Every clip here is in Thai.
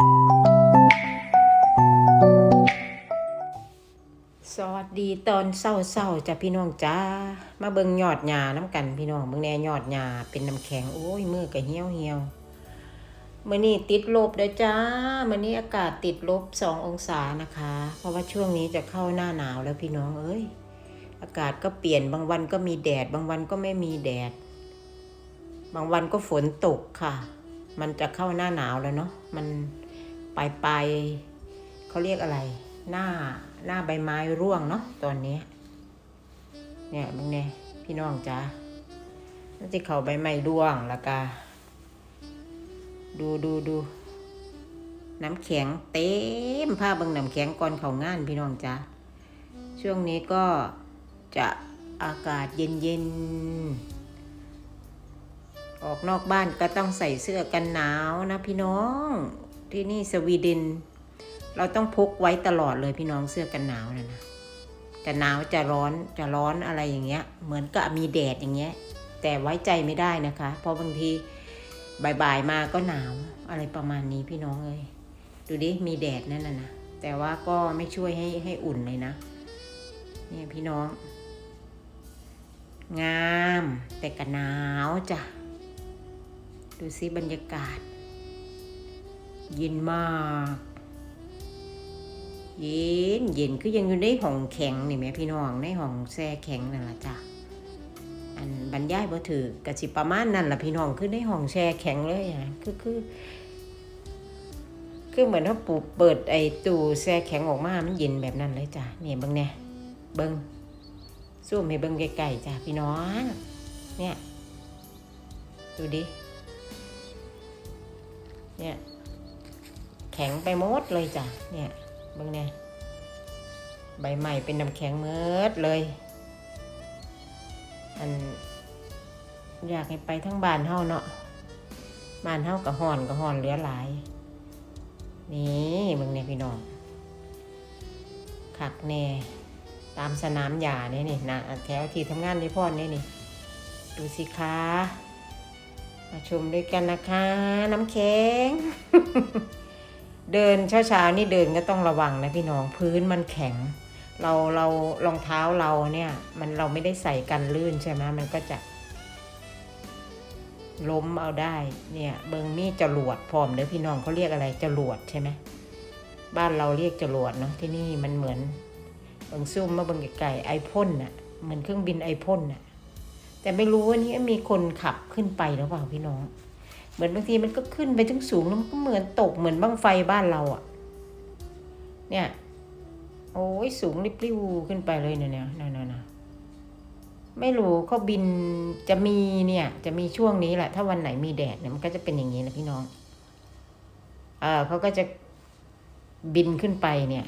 สวัสดีตอนเศร้าๆจ้ะพี่น้องจ้า มาเบิ่งยอดหญ้าน้ำกันพี่น้องเบิ่งแน่ยอดหญ้าเป็นน้ำแข็งโอ้ยมือก็เหี่ยวเหี่ยวมื้อนี้ติดลบเด้อจ้ามื้อนี้อากาศติดลบสององศานะคะ เพราะว่าช่วงนี้จะเข้าหน้าหนาวแล้วพี่น้องเอ้ย อากาศก็เปลี่ยนบางวันก็มีแดด บางวันก็ไม่มีแดด บางวันก็ฝนตกค่ะ มันจะเข้าหน้าหนาวแล้วเนาะมัน ปลายปลายเขาเรียกอะไร หน้าหน้าใบไม้ร่วงเนาะตอนนี้ เนี่ยมึงเนี่ยพี่น้องจ้าน่าจะเขาใบไม้ร่วงล้วก็ดูดูดูน้ำแข็งเต็มผ้าบังน้ำแข็งก่อนเขางานพี่น้องจ้าช่วงนี้ก็จะอากาศเย็นเย็นๆออกนอกบ้านก็ต้องใส่เสื้อกันหนาวนะพี่น้อง ที่นี่สวีเดน เราต้องพกไว้ตลอดเลยพี่น้องเสื้อกันหนาวนะนะจะหนาวจะร้อนจะร้อนอะไรอย่างเงี้ย เหมือนกับมีแดดอย่างเงี้ย แต่ไว้ใจไม่ได้นะคะ เพราะบางทีบ่ายๆมาก็หนาวอะไรประมาณนี้พี่น้องเลยดูดิมีแดดนั่นน่ะนะแต่ว่าก็ไม่ช่วยให้ให้อุ่นเลยนะเนี่ยพี่น้อง งามแต่ก็หนาวจ้ะดูสิบรรยากาศ เย็นมาก เย็นเย็นคือยังอยู่ในห้องแข็งนี่แหม่พี่น้องในห้องแช่แข็งนั่นละจ้ะอันบรรยายบ่ถือกะสิประมาณนั่นละพี่น้องคือในห้องแช่แข็งเลยอะคือคือคือเหมือนเขาปูเปิดไอ้ตู้แช่แข็งออกมามันเย็นแบบนั้นเลยจ้ะเนี่เบิ่งเนี่ยเบิ่งซูมให้เบิ่งไกลๆจ้ะพี่น้องเนี่ยดูดิเนี่ย ข็งไปหมดเลยจ้ะเนี่ยเบิ่งเนี่ยใบใหม่เป็นน้ำแข็งเมิดเลยอันอยากให้ไปทั้งบ้านเฮาเนาะบ้านเฮากับห่อนกับห่อนเหลือหลาย นี่เบิ่งเนี่ยพี่น้องขักแน่ตามสนามหญ้าเนี่ยนี่นะแถวที่ทำงานที่พ่อนี่นี่ดูสิคะมาชมด้วยกันนะคะ น้ำแข็ง เดินเช้าๆนี่เดินก็ต้องระวังนะพี่น้องพื้นมันแข็ง เราเรารองเท้าเราเนี่ยมันเราไม่ได้ใส่กันลื่นใช่ไหมมันก็จะ ล้มเอาได้เนี่ยเบิงมีจรวดพร้อมเด้อพี่น้องเขาเรียกอะไรจรวดใช่ไหมบ้านเราเรียกจรวดเนาะที่นี่มันเหมือนเบิงซุ่มมาเบิงไก่ไอพ่นน่ะเหมือนเครื่องบินไอพ่นน่ะแต่ไม่รู้ว่านี่มีคนขับขึ้นไปหรือเปล่าพี่น้อง มือนบางทีมันก็ขึ้นไปถึงสูงแล้วมันก็เหมือนตกเหมือนบังไฟบ้านเราอะ่ะ เนี่ย โอ้ยสูงริบริวขึ้นไปเลยเนี่ยเนี่ยนั่นน่ะไม่รู้เขาบินจะมีเนี่ย จะมีช่วงนี้แหละ ถ้าวันไหนมีแดดเนี่ยมันก็จะเป็นอย่างนี้นะพี่น้องเออเขาก็จะบินขึ้นไปเนี่ย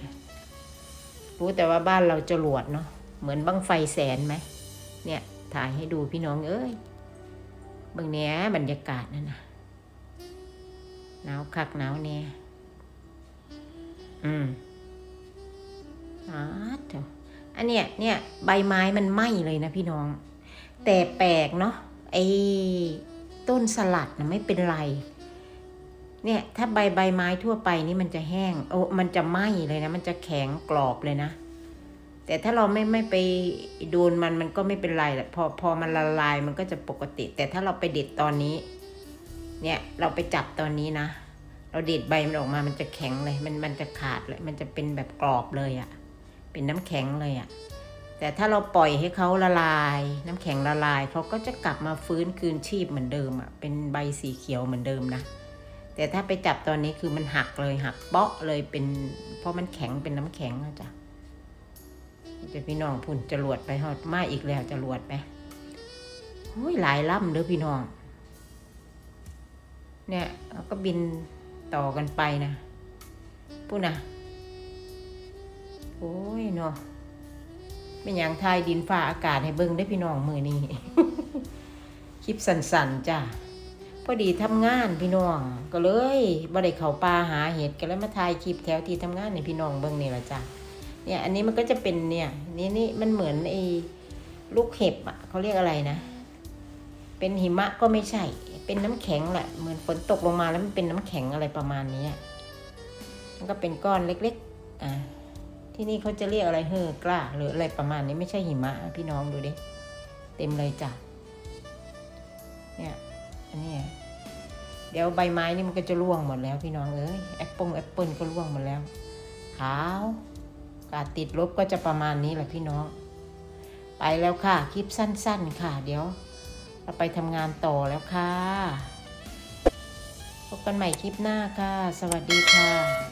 รู้แต่ว่าบ้านเราจรวดเนาะเหมือนบังไฟแสนไหมเนี่ย ถ่ายให้ดูพี่น้องเอ้ยบื้องเนี้ยบรรยากาศนั่นนะ หนาวคักหนาวเนี่ยอืมอ๋อเถอะอันเนี้ยเนี่ยใบไม้มันไหม้เลยนะพี่น้อง แต่แปลกเนาะไอ้ต้นสลัดนะไม่เป็นไร เนี่ย ถ้าใบใบไม้ทั่วไปนี่มันจะแห้ง โอ้มันจะไหม้เลยนะ มันจะแข็งกรอบเลยนะ แต่ถ้าเราไม่ไม่ไปโดนมันมันก็ไม่เป็นไรแหละพอพอมันละลายมันก็จะปกติ แต่ถ้าเราไปเด็ดตอนนี้ เนี่ยเราไปจับตอนนี้นะ เราเด็ดใบมันออกมามันจะแข็งเลย มันมันจะขาดเลย มันจะเป็นแบบกรอบเลยอะ่ะ เป็นน้ำแข็งเลยอะ่ะ แต่ถ้าเราปล่อยให้เขาละลาย น้ำแข็งละลายเขาก็จะกลับมาฟื้นคืนชีพเหมือนเดิมอะ่ะ เป็นใบสีเขียวเหมือนเดิมนะ แต่ถ้าไปจับตอนนี้คือมันหักเลยหักเปาะเลยเป็น เพราะมันแข็งเป็นน้ำแข็งอะจ้ะจะพี่น้องพุ่นจรวดไปหอดมาอีกแล้วจรวดไปโอ้ยหลายล่ำเด้อพี่น้อง เนี่ยเราก็บินต่อกันไปนะพูนะโอ้ยเนาะเป็นอย่างไทยดินฟ้าอากาศให้เบิ้งได้พี่น้องมือนี้ คลิปสันๆจ้ะพอดีทำงานพี่น้อง ก็เลยบ่ได้เข้าป่าหาเห็ดก็เลยมาถ่ายคลิปแถวที่ทำงานในพี่น้องเบิ้งนี่แหละจ้ะเนี่ยอันนี้มันก็จะเป็นเนี่ยนี่นี่มันเหมือนไอ้ลูกเห็บอะเขาเรียกอะไรนะ เป็นหิมะก็ไม่ใช่ เป็นน้ำแข็งแหละเหมือนฝนตกลงมาแล้วมันเป็นน้ำแข็งอะไรประมาณนี้มันก็เป็นก้อนเล็กๆอ่าที่นี่เขาจะเรียกอะไรเฮอกล้าหรืออะไรประมาณนี้ไม่ใช่หิมะพี่น้องดูดิเต็มเลยจ้ะเนี่ยอันนี้เดี๋ยวใบไม้นี่มันก็จะร่วงหมดแล้วพี่น้องเอ้ยแอปเปิลแอปเปิลก็ร่วงหมดแล้วขาวกาดติดลบก็จะประมาณนี้แหละพี่น้อง ไปแล้วค่ะ คลิปสั้น ๆ ค่ะ เดี๋ยว เราไปทำงานต่อแล้วค่ะ พบกันใหม่คลิปหน้าค่ะ สวัสดีค่ะ